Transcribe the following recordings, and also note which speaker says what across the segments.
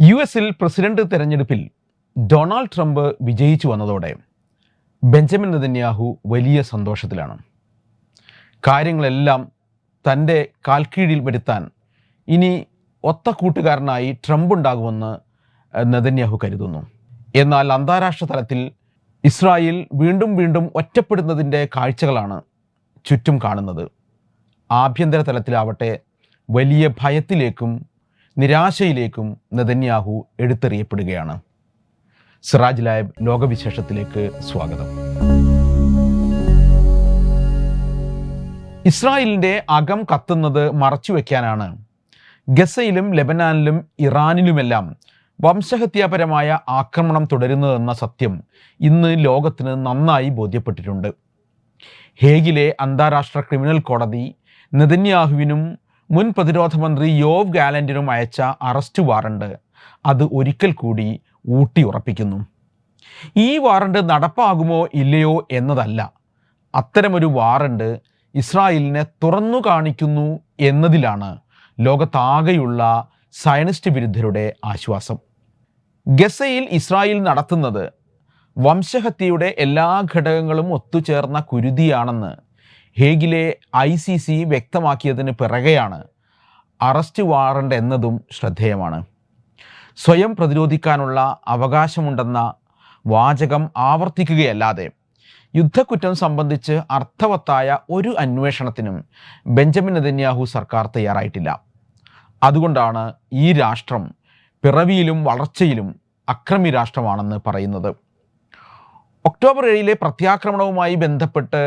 Speaker 1: U എസിൽ president തെരഞ്ഞെടുപ്പിൽ Donald Trump വിജയിച്ചു വന്നതോടെ ബെഞ്ചമിൻ നെതന്യാഹു വലിയ സന്തോഷത്തിലാണ്. കാര്യങ്ങളെല്ലാം തന്റെ കാൽക്കീഴിൽ വരുത്താൻ ഇനി ഒത്ത കൂട്ടുകാരനായി ട്രംപ് ഉണ്ടാകുമെന്ന് നെതന്യാഹു കരുതുന്നു. എന്നാൽ അന്താരാഷ്ട്ര തലത്തിൽ ഇസ്രായേൽ വീണ്ടും വീണ്ടും ഒറ്റപ്പെടുന്നതിന്റെ കാഴ്ചകളാണ് ചുറ്റും കാണുന്നത്. ആഭ്യന്തര തലത്തിലാവട്ടെ വലിയ ഭയത്തിലേക്കും നിരാശയിലേക്കും നെതന്യാഹു എടുത്തെറിയപ്പെടുകയാണ്. സിറാജ് ലായബ് ലോകവിശേഷത്തിലേക്ക് സ്വാഗതം. ഇസ്രായേലിന്റെ അകം കത്തുന്നത് മറച്ചു വയ്ക്കാനാണ് ഗസയിലും ലെബനാനിലും ഇറാനിലുമെല്ലാം വംശഹത്യാപരമായ ആക്രമണം തുടരുന്നതെന്ന സത്യം ഇന്ന് ലോകത്തിന് നന്നായി ബോധ്യപ്പെട്ടിട്ടുണ്ട്. ഹേഗിലെ അന്താരാഷ്ട്ര ക്രിമിനൽ കോടതി നെതന്യാഹുവിനും മുൻ പ്രതിരോധ മന്ത്രി യോവ് ഗാലന്റിനും അയച്ച അറസ്റ്റ് വാറണ്ട് അത് ഒരിക്കൽ കൂടി ഊട്ടിയുറപ്പിക്കുന്നു ഈ വാറണ്ട് നടപ്പാകുമോ ഇല്ലയോ എന്നതല്ല. അത്തരമൊരു വാറണ്ട് ഇസ്രായേലിനെ തുറന്നു കാണിക്കുന്നു എന്നതിലാണ് ലോകത്താകെയുള്ള സയനിസ്റ്റ് വിരുദ്ധരുടെ ആശ്വാസം. ഗസയിൽ ഇസ്രായേൽ നടത്തുന്നത് വംശഹത്യയുടെ എല്ലാ ഘടകങ്ങളും ഒത്തുചേർന്ന കുരുതിയാണെന്ന് ഹേഗിലെ ഐ സി സി വ്യക്തമാക്കിയതിന് പിറകെയാണ് അറസ്റ്റ് വാറണ്ട് എന്നതും ശ്രദ്ധേയമാണ്. സ്വയം പ്രതിരോധിക്കാനുള്ള അവകാശമുണ്ടെന്ന വാചകം ആവർത്തിക്കുകയല്ലാതെ യുദ്ധക്കുറ്റം സംബന്ധിച്ച് അർത്ഥവത്തായ ഒരു അന്വേഷണത്തിനും ബെഞ്ചമിൻ നെതന്യാഹു സർക്കാർ തയ്യാറായിട്ടില്ല. അതുകൊണ്ടാണ് ഈ രാഷ്ട്രം പിറവിയിലും വളർച്ചയിലും അക്രമി രാഷ്ട്രമാണെന്ന് പറയുന്നത്. ഒക്ടോബർ ഏഴിലെ പ്രത്യാക്രമണവുമായി ബന്ധപ്പെട്ട്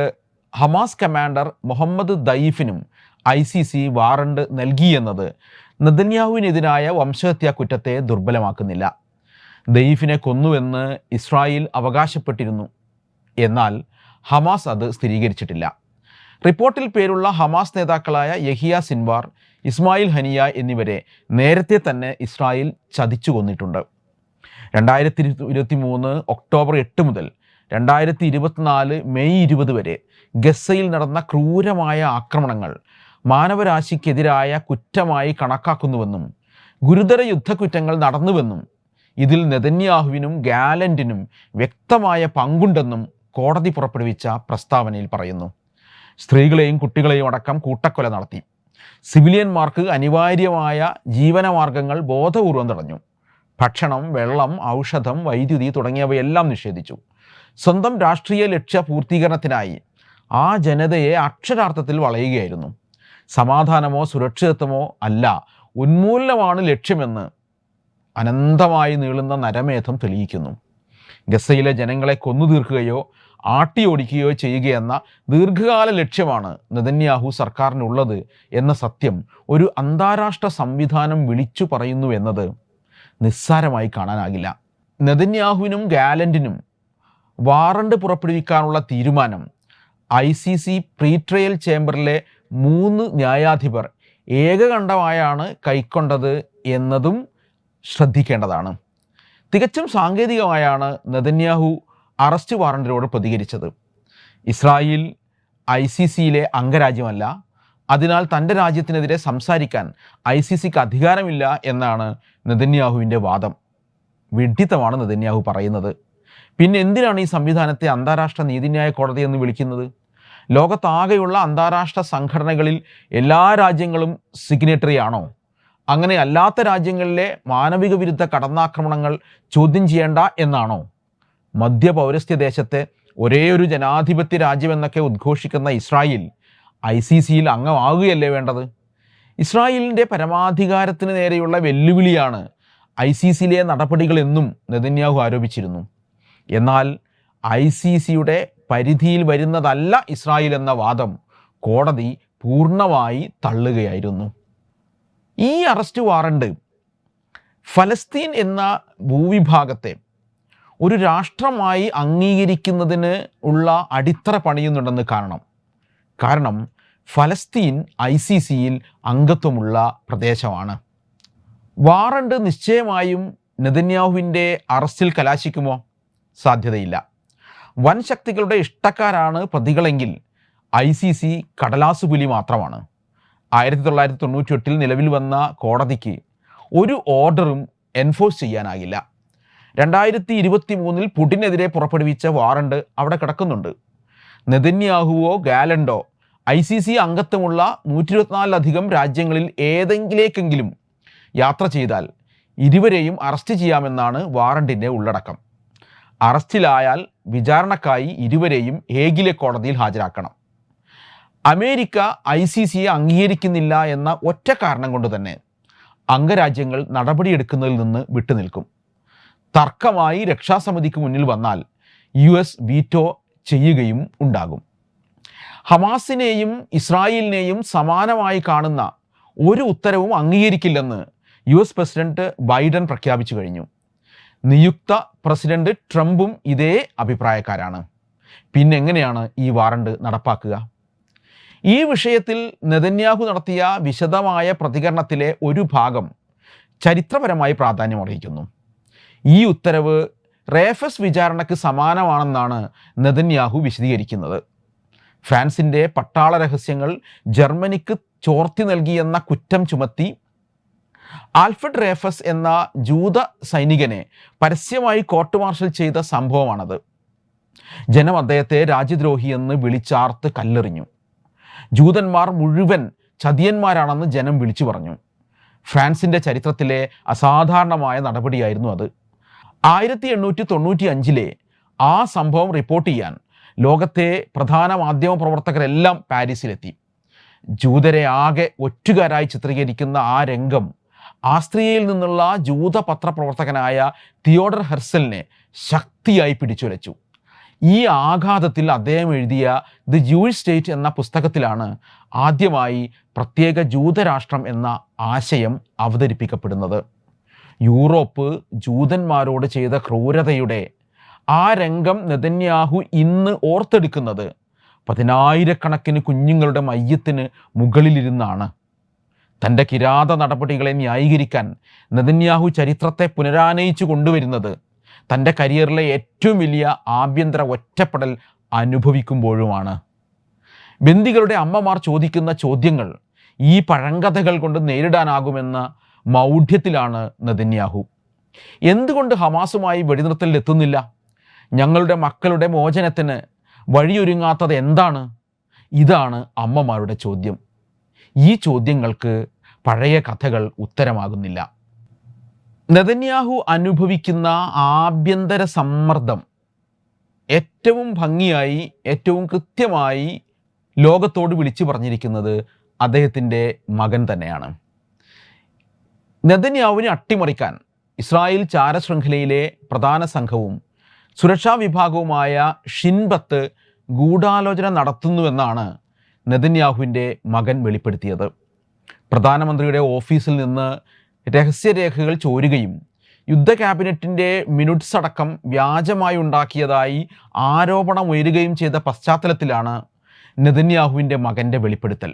Speaker 1: ഹമാസ് കമാൻഡർ മുഹമ്മദ് ദയീഫിനും ഐ സി സി വാറണ്ട് നൽകിയെന്നത് നദന്യാഹുവിനെതിരായ വംശഹത്യാ കുറ്റത്തെ ദുർബലമാക്കുന്നില്ല. ദയീഫിനെ കൊന്നുവെന്ന് ഇസ്രായേൽ അവകാശപ്പെട്ടിരുന്നു. എന്നാൽ ഹമാസ് അത് സ്ഥിരീകരിച്ചിട്ടില്ല. റിപ്പോർട്ടിൽ പേരുള്ള ഹമാസ് നേതാക്കളായ യഹിയ സിൻവാർ ഇസ്മായിൽ ഹനിയ എന്നിവരെ നേരത്തെ തന്നെ ഇസ്രായേൽ ചതിച്ചു കൊന്നിട്ടുണ്ട്. രണ്ടായിരത്തി ഇരുപത്തി മൂന്ന് ഒക്ടോബർ എട്ട് മുതൽ രണ്ടായിരത്തി ഇരുപത്തിനാല് മെയ് ഇരുപത് വരെ ഗസയിൽ നടന്ന ക്രൂരമായ ആക്രമണങ്ങൾ മാനവരാശിക്കെതിരായ കുറ്റമായി കണക്കാക്കുന്നുവെന്നും ഗുരുതര യുദ്ധക്കുറ്റങ്ങൾ നടന്നുവെന്നും ഇതിൽ നെതന്യാഹുവിനും ഗാലന്റിനും വ്യക്തമായ പങ്കുണ്ടെന്നും കോടതി പുറപ്പെടുവിച്ച പ്രസ്താവനയിൽ പറയുന്നു. സ്ത്രീകളെയും കുട്ടികളെയും അടക്കം കൂട്ടക്കൊല നടത്തി. സിവിലിയന്മാർക്ക് അനിവാര്യമായ ജീവനമാർഗങ്ങൾ ബോധപൂർവം തടഞ്ഞു. ഭക്ഷണം വെള്ളം ഔഷധം വൈദ്യുതി തുടങ്ങിയവയെല്ലാം നിഷേധിച്ചു. സ്വന്തം രാഷ്ട്രീയ ലക്ഷ്യ പൂർത്തീകരണത്തിനായി ആ ജനതയെ അക്ഷരാർത്ഥത്തിൽ വളയുകയായിരുന്നു. സമാധാനമോ സുരക്ഷിതത്വമോ അല്ല ഉന്മൂലനമാണ് ലക്ഷ്യമെന്ന് അനന്തമായി നീളുന്ന നരമേധം തെളിയിക്കുന്നു. ഗസയിലെ ജനങ്ങളെ കൊന്നു തീർക്കുകയോ ആട്ടിയോടിക്കുകയോ ചെയ്യുകയെന്ന ദീർഘകാല ലക്ഷ്യമാണ് നെതന്യാഹു സർക്കാരിനുള്ളത് എന്ന സത്യം ഒരു അന്താരാഷ്ട്ര സംവിധാനം വിളിച്ചു പറയുന്നു എന്നത് നിസ്സാരമായി കാണാനാകില്ല. നെതന്യാഹുവിനും ഗാലന്റിനും വാറണ്ട് പുറപ്പെടുവിക്കാനുള്ള തീരുമാനം I C C pre trial ചേംബറിലെ മൂന്ന് ന്യായാധിപർ ഏകകണ്ഠമായാണ് കൈക്കൊണ്ടത് എന്നതും ശ്രദ്ധിക്കേണ്ടതാണ്. തികച്ചും സാങ്കേതികമായാണ് നെതന്യാഹു അറസ്റ്റ് വാറണ്ടിനോട് പ്രതികരിച്ചത്. ഇസ്രായേൽ ഐ സി സിയിലെ അംഗരാജ്യമല്ല അതിനാൽ തന്റെ രാജ്യത്തിനെതിരെ സംസാരിക്കാൻ ഐ സി സിക്ക് അധികാരമില്ല എന്നാണ് നെതന്യാഹുവിന്റെ വാദം. വിഡ്ഢിത്തമാണ് നെതന്യാഹു പറയുന്നത്. പിന്നെ എന്തിനാണ് ഈ സംവിധാനത്തെ അന്താരാഷ്ട്ര നീതിന്യായ കോടതി എന്ന് വിളിക്കുന്നത്? ലോകത്താകെയുള്ള അന്താരാഷ്ട്ര സംഘടനകളിൽ എല്ലാ രാജ്യങ്ങളും സിഗ്നേറ്ററി ആണോ? അങ്ങനെ അല്ലാത്ത രാജ്യങ്ങളിലെ മാനവിക വിരുദ്ധ കടന്നാക്രമണങ്ങൾ ചോദ്യം ചെയ്യേണ്ട എന്നാണോ? മധ്യ പൗരസ്ത്യ ദേശത്തെ ഒരേ ഒരു ജനാധിപത്യ രാജ്യമെന്നൊക്കെ ഉദ്ഘോഷിക്കുന്ന ഇസ്രായേൽ ഐ സി സിയിൽ അംഗമാകുകയല്ലേ വേണ്ടത്? ഇസ്രായേലിന്റെ പരമാധികാരത്തിന് നേരെയുള്ള വെല്ലുവിളിയാണ് ഐ സി സിയിലെ നടപടികളെന്നും നെതന്യാഹു ആരോപിച്ചിരുന്നു. എന്നാൽ ഐ സി സിയുടെ പരിധിയിൽ വരുന്നതല്ല ഇസ്രായേൽ എന്ന വാദം. കോടതി പൂർണമായി തള്ളുകയായിരുന്നു. ഈ അറസ്റ്റ് വാറണ്ട് ഫലസ്തീൻ എന്ന ഭൂവിഭാഗത്തെ ഒരു രാഷ്ട്രമായി അംഗീകരിക്കുന്നതിന് ഉള്ള അടിത്തറ പണിയുന്നുണ്ടെന്ന് കാരണം കാരണം ഫലസ്തീൻ ഐ സി സിയിൽ അംഗത്വമുള്ള പ്രദേശമാണ്. വാറണ്ട് നിശ്ചയമായും നെതന്യാഹുവിന്റെ അറസ്റ്റിൽ കലാശിക്കുമോ? സാധ്യതയില്ല. വൻ ശക്തികളുടെ ഇഷ്ടക്കാരാണ് പ്രതികളെങ്കിൽ ഐ സി സി കടലാസു പുലി മാത്രമാണ്. ആയിരത്തി തൊള്ളായിരത്തി തൊണ്ണൂറ്റി എട്ടിൽ നിലവിൽ വന്ന കോടതിക്ക് ഒരു ഓർഡറും എൻഫോഴ്സ് ചെയ്യാനാകില്ല രണ്ടായിരത്തി ഇരുപത്തി മൂന്നിൽ പുടിനെതിരെ പുറപ്പെടുവിച്ച വാറണ്ട് അവിടെ കിടക്കുന്നുണ്ട്. നെതന്യാഹുവോ ഗാലണ്ടോ ഐ സി സി അംഗത്വമുള്ള നൂറ്റി ഇരുപത്തിനാലിലധികം രാജ്യങ്ങളിൽ ഏതെങ്കിലേക്കെങ്കിലും യാത്ര ചെയ്താൽ ഇരുവരെയും അറസ്റ്റ് ചെയ്യാമെന്നാണ് വാറണ്ടിന്റെ ഉള്ളടക്കം. അറസ്റ്റിലായാൽ വിചാരണക്കായി ഇരുവരെയും ഹേഗിലെ കോടതിയിൽ ഹാജരാക്കണം. അമേരിക്ക ഐ സി സിയെ അംഗീകരിക്കുന്നില്ല എന്ന ഒറ്റ കാരണം കൊണ്ട് തന്നെ അംഗരാജ്യങ്ങൾ നടപടിയെടുക്കുന്നതിൽ നിന്ന് വിട്ടുനിൽക്കും. തർക്കമായി രക്ഷാസമിതിക്ക് മുന്നിൽ വന്നാൽ യു എസ് വീറ്റോ ചെയ്യുകയും ഉണ്ടാകും. ഹമാസിനെയും ഇസ്രായേലിനെയും സമാനമായി കാണുന്ന ഒരു ഉത്തരവും അംഗീകരിക്കില്ലെന്ന് യു എസ് പ്രസിഡന്റ് ബൈഡൻ പ്രഖ്യാപിച്ചു കഴിഞ്ഞു. നിയുക്ത പ്രസിഡന്റ് ട്രംപും ഇതേ അഭിപ്രായക്കാരാണ്. പിന്നെ എങ്ങനെയാണ് ഈ വാറണ്ട് നടപ്പാക്കുക? ഈ വിഷയത്തിൽ നെതന്യാഹു നടത്തിയ വിശദമായ പ്രതികരണത്തിലെ ഒരു ഭാഗം ചരിത്രപരമായി പ്രാധാന്യം അർഹിക്കുന്നു. ഈ ഉത്തരവ് റേഫസ് വിചാരണയ്ക്ക് സമാനമാണെന്നാണ് നെതന്യാഹു വിശദീകരിക്കുന്നത്. ഫ്രാൻസിന്റെ പട്ടാള രഹസ്യങ്ങൾ ജർമ്മനിക്ക് ചോർത്തി നൽകിയെന്ന കുറ്റം ചുമത്തി ആൽഫ്രഡ് റേഫസ് എന്ന ജൂത സൈനികനെ പരസ്യമായി കോർട്ട് മാർഷൽ ചെയ്ത സംഭവമാണത്. ജനം അദ്ദേഹത്തെ രാജ്യദ്രോഹി എന്ന് വിളിച്ചാർത്ത് കല്ലെറിഞ്ഞു. ജൂതന്മാർ മുഴുവൻ ചതിയന്മാരാണെന്ന് ജനം വിളിച്ചു പറഞ്ഞു. ഫ്രാൻസിന്റെ ചരിത്രത്തിലെ അസാധാരണമായ നടപടിയായിരുന്നു അത്. ആയിരത്തി എണ്ണൂറ്റി തൊണ്ണൂറ്റി അഞ്ചിലെ ആ സംഭവം റിപ്പോർട്ട് ചെയ്യാൻ ലോകത്തെ പ്രധാന മാധ്യമ പ്രവർത്തകരെല്ലാം പാരീസിലെത്തി. ജൂതരെ ആകെ ഒറ്റുകാരായി ചിത്രീകരിക്കുന്ന ആ രംഗം ആസ്ത്രിയയിൽ നിന്നുള്ള ജൂത പത്രപ്രവർത്തകനായ തിയോഡർ ഹെർസലിനെ ശക്തിയായി പിടിച്ചുലച്ചു. ഈ ആഘാതത്തിൽ അദ്ദേഹം എഴുതിയ ദി ജൂയിഷ് സ്റ്റേറ്റ് എന്ന പുസ്തകത്തിലാണ് ആദ്യമായി പ്രത്യേക ജൂതരാഷ്ട്രം എന്ന ആശയം അവതരിപ്പിക്കപ്പെടുന്നത്. യൂറോപ്പ് ജൂതന്മാരോട് ചെയ്ത ക്രൂരതയുടെ ആ രംഗം നെതന്യാഹു ഇന്ന് ഓർത്തെടുക്കുന്നത് പതിനായിരക്കണക്കിന് കുഞ്ഞുങ്ങളുടെ മയ്യത്തിന് മുകളിലിരുന്നാണ്. തന്റെ കിരാത നടപടികളെ ന്യായീകരിക്കാൻ നെതന്യാഹു ചരിത്രത്തെ പുനരാനയിച്ചു കൊണ്ടുവരുന്നത് തന്റെ കരിയറിലെ ഏറ്റവും വലിയ ആഭ്യന്തര ഒറ്റപ്പെടൽ അനുഭവിക്കുമ്പോഴുമാണ്. ബന്ദികളുടെ അമ്മമാർ ചോദിക്കുന്ന ചോദ്യങ്ങൾ ഈ പഴങ്കഥകൾ കൊണ്ട് നേരിടാനാകുമെന്ന മൗഢ്യത്തിലാണ് നെതന്യാഹു. എന്തുകൊണ്ട് ഹമാസുമായി വെടിനിർത്തലിലെത്തുന്നില്ല ഞങ്ങളുടെ മക്കളുടെ മോചനത്തിന് വഴിയൊരുങ്ങാത്തത് എന്താണ്? ഇതാണ് അമ്മമാരുടെ ചോദ്യം. ഈ ചോദ്യങ്ങൾക്ക് പഴയ കഥകൾ ഉത്തരമാകുന്നില്ല. നെതന്യാഹു അനുഭവിക്കുന്ന ആഭ്യന്തര സമ്മർദ്ദം ഏറ്റവും ഭംഗിയായി ഏറ്റവും കൃത്യമായി ലോകത്തോട് വിളിച്ചു പറഞ്ഞിരിക്കുന്നത് അദ്ദേഹത്തിന്റെ മകൻ തന്നെയാണ്. നെതന്യാഹുവിനെ അട്ടിമറിക്കാൻ ഇസ്രായേൽ ചാരശൃംഖലയിലെ പ്രധാന സംഘവും സുരക്ഷാ വിഭാഗവുമായ ഷിൻബത്ത് ഗൂഢാലോചന നടത്തുന്നുവെന്നാണ് നെതന്യാഹുവിന്റെ മകൻ വെളിപ്പെടുത്തിയത്. പ്രധാനമന്ത്രിയുടെ ഓഫീസിൽ നിന്ന് രഹസ്യരേഖകൾ ചോരുകയും യുദ്ധ ക്യാബിനറ്റിന്റെ മിനുട്ട്സ് അടക്കം വ്യാജമായി ഉണ്ടാക്കിയതായി ആരോപണം ഉയരുകയും ചെയ്ത പശ്ചാത്തലത്തിലാണ് നെതന്യാഹുവിന്റെ മകന്റെ വെളിപ്പെടുത്തൽ.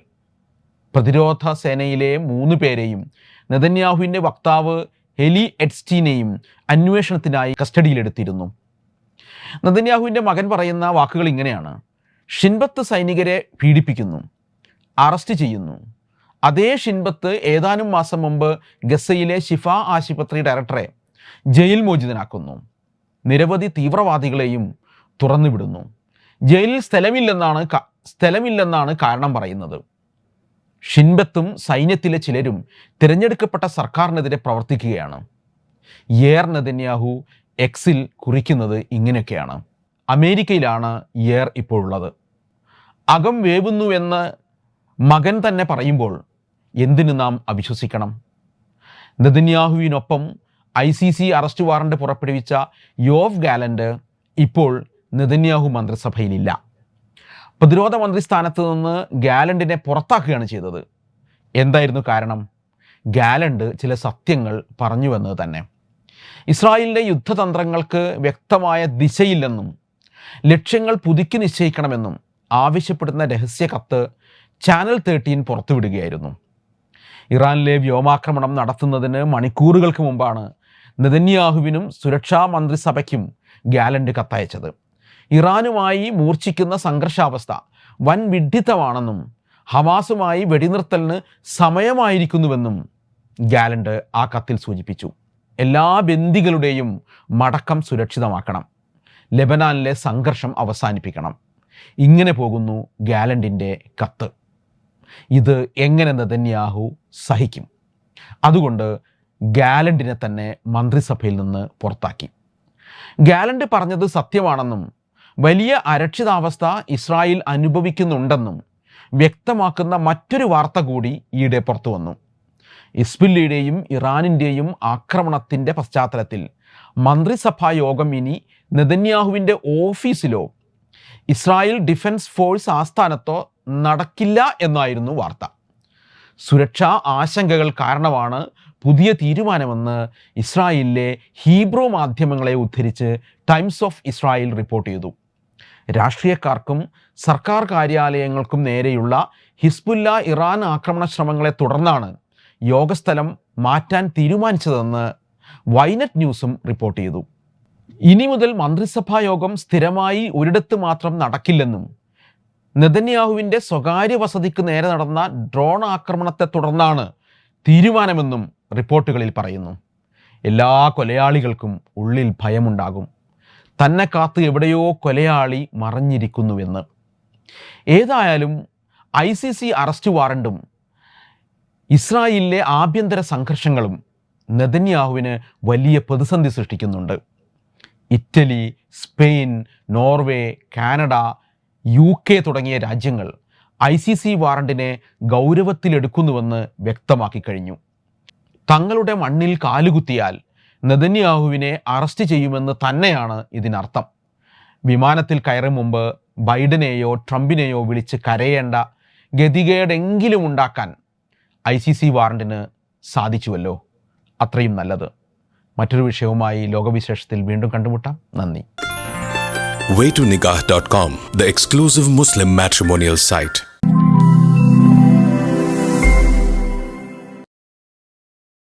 Speaker 1: പ്രതിരോധ സേനയിലെ മൂന്ന് പേരെയും നെതന്യാഹുവിന്റെ വക്താവ് ഹെലി എഡ്സ്റ്റീനെയും അന്വേഷണത്തിനായി കസ്റ്റഡിയിലെടുത്തിരുന്നു. നെതന്യാഹുവിന്റെ മകൻ പറയുന്ന വാക്കുകൾ ഇങ്ങനെയാണ്. ഷിൻബത്ത് സൈനികരെ പീഡിപ്പിക്കുന്നു അറസ്റ്റ് ചെയ്യുന്നു. അതേ ഷിൻബത്ത് ഏതാനും മാസം മുമ്പ് ഗസയിലെ ഷിഫ ആശുപത്രി ഡയറക്ടറെ ജയിൽ മോചിതനാക്കുന്നു. നിരവധി തീവ്രവാദികളെയും തുറന്നുവിടുന്നു. ജയിലിൽ സ്ഥലമില്ലെന്നാണ് സ്ഥലമില്ലെന്നാണ് കാരണം പറയുന്നത്. ഷിൻബത്തും സൈന്യത്തിലെ ചിലരും തിരഞ്ഞെടുക്കപ്പെട്ട സർക്കാരിനെതിരെ പ്രവർത്തിക്കുകയാണ്. യേർ നെതന്യാഹു എക്സിൽ കുറിക്കുന്നത് ഇങ്ങനെയൊക്കെയാണ്. അമേരിക്കയിലാണ് യേർ ഇപ്പോഴുള്ളത്. അകം വേവുന്നുവെന്ന് മകൻ തന്നെ പറയുമ്പോൾ എന്തിനു നാം അവിശ്വസിക്കണം? നെതന്യാഹുവിനൊപ്പം I C C arrest warrant പുറപ്പെടുവിച്ച യോവ് ഗാലൻഡ് ഇപ്പോൾ നെതന്യാഹു മന്ത്രിസഭയിലില്ല. പ്രതിരോധ മന്ത്രി സ്ഥാനത്ത് നിന്ന് ഗാലൻഡിനെ പുറത്താക്കുകയാണ് ചെയ്തത്. എന്തായിരുന്നു കാരണം? ഗാലൻഡ് ചില സത്യങ്ങൾ പറഞ്ഞുവെന്നത് തന്നെ. ഇസ്രായേലിന്റെ യുദ്ധതന്ത്രങ്ങൾക്ക് വ്യക്തമായ ദിശയില്ലെന്നും ലക്ഷ്യങ്ങൾ പുതുക്കി നിശ്ചയിക്കണമെന്നും ആവശ്യപ്പെടുന്ന രഹസ്യ കത്ത് ചാനൽ തേർട്ടീൻ പുറത്തുവിടുകയായിരുന്നു. ഇറാനിലെ വ്യോമാക്രമണം നടത്തുന്നതിന് മണിക്കൂറുകൾക്ക് മുമ്പാണ് നെതന്യാഹുവിനും സുരക്ഷാ മന്ത്രിസഭയ്ക്കും ഗാലന്റ് കത്തയച്ചത്. ഇറാനുമായി മൂർച്ഛിക്കുന്ന സംഘർഷാവസ്ഥ വൻ വിഡ്ഢിത്തമാണെന്നും ഹമാസുമായി വെടിനിർത്തലിന് സമയമായിരിക്കുന്നുവെന്നും ഗാലന്റ് ആ കത്തിൽ സൂചിപ്പിച്ചു. എല്ലാ ബന്ദികളുടെയും മടക്കം സുരക്ഷിതമാക്കണം. ലെബനാനിലെ സംഘർഷം അവസാനിപ്പിക്കണം. ഇങ്ങനെ പോകുന്നു ഗാലൻഡിന്റെ കത്ത്. ഇത് എങ്ങനെ നെതന്യാഹു സഹിക്കും? അതുകൊണ്ട് ഗാലൻഡിനെ തന്നെ മന്ത്രിസഭയിൽ നിന്ന് പുറത്താക്കി. ഗാലൻഡ് പറഞ്ഞത് സത്യമാണെന്നും വലിയ അരക്ഷിതാവസ്ഥ ഇസ്രായേൽ അനുഭവിക്കുന്നുണ്ടെന്നും വ്യക്തമാക്കുന്ന മറ്റൊരു വാർത്ത കൂടി ഈയിടെ പുറത്തു വന്നു. ഇസ്ബില്ലിയുടെയും ഇറാനിന്റെയും ആക്രമണത്തിന്റെ പശ്ചാത്തലത്തിൽ മന്ത്രിസഭാ യോഗം ഇനി നെതന്യാഹുവിന്റെ ഓഫീസിലോ ഇസ്രായേൽ ഡിഫൻസ് ഫോഴ്സ് ആസ്ഥാനത്തോ നടക്കില്ല എന്നായിരുന്നു വാർത്ത. സുരക്ഷാ ആശങ്കകൾ കാരണമാണ് പുതിയ തീരുമാനമെന്ന് ഇസ്രായേലിലെ ഹീബ്രോ മാധ്യമങ്ങളെ ഉദ്ധരിച്ച് ടൈംസ് ഓഫ് ഇസ്രായേൽ റിപ്പോർട്ട് ചെയ്തു. രാഷ്ട്രീയക്കാർക്കും സർക്കാർ കാര്യാലയങ്ങൾക്കും നേരെയുള്ള ഹിസ്ബുല്ല ഇറാൻ ആക്രമണ ശ്രമങ്ങളെ തുടർന്നാണ് യോഗസ്ഥലം മാറ്റാൻ തീരുമാനിച്ചതെന്ന് വൈനറ്റ് ന്യൂസും റിപ്പോർട്ട് ചെയ്തു. ഇനി മുതൽ മന്ത്രിസഭാ യോഗം സ്ഥിരമായി ഒരിടത്ത് മാത്രം നടക്കില്ലെന്നും നെതന്യാഹുവിന്റെ സ്വകാര്യ വസതിക്ക് നേരെ നടന്ന ഡ്രോൺ ആക്രമണത്തെ തുടർന്നാണ് തീരുമാനമെന്നും റിപ്പോർട്ടുകളിൽ പറയുന്നു. എല്ലാ കൊലയാളികൾക്കും ഉള്ളിൽ ഭയമുണ്ടാകും. തന്നെ കാത്ത് എവിടെയോ കൊലയാളി മറഞ്ഞിരിക്കുന്നുവെന്ന്. ഏതായാലും ഐ സി സി അറസ്റ്റ് വാറണ്ടും ഇസ്രായേലിലെ ആഭ്യന്തര സംഘർഷങ്ങളും നെതന്യാഹുവിന് വലിയ പ്രതിസന്ധി സൃഷ്ടിക്കുന്നുണ്ട്. Italy Spain Norway Canada U K തുടങ്ങിയ രാജ്യങ്ങൾ ഐ സി സി വാറണ്ടിനെ ഗൗരവത്തിലെടുക്കുന്നുവെന്ന് വ്യക്തമാക്കി കഴിഞ്ഞു. തങ്ങളുടെ മണ്ണിൽ കാലുകുത്തിയാൽ നെതന്യാഹുവിനെ അറസ്റ്റ് ചെയ്യുമെന്ന് തന്നെയാണ് ഇതിനർത്ഥം. വിമാനത്തിൽ കയറും മുമ്പ് ബൈഡനെയോ ട്രംപിനെയോ വിളിച്ച് കരയേണ്ട ഗതികേടെങ്കിലും ഉണ്ടാക്കാൻ ഐ സി സി വാറണ്ടിന് സാധിച്ചുവല്ലോ. അത്രയും നല്ലത്. മറ്റൊരു വിഷയവുമായി ലോകവിശേഷത്തിൽ വീണ്ടും കണ്ടുമുട്ടാം നന്ദി
Speaker 2: waytonikah.com, the exclusive Muslim matrimonial site.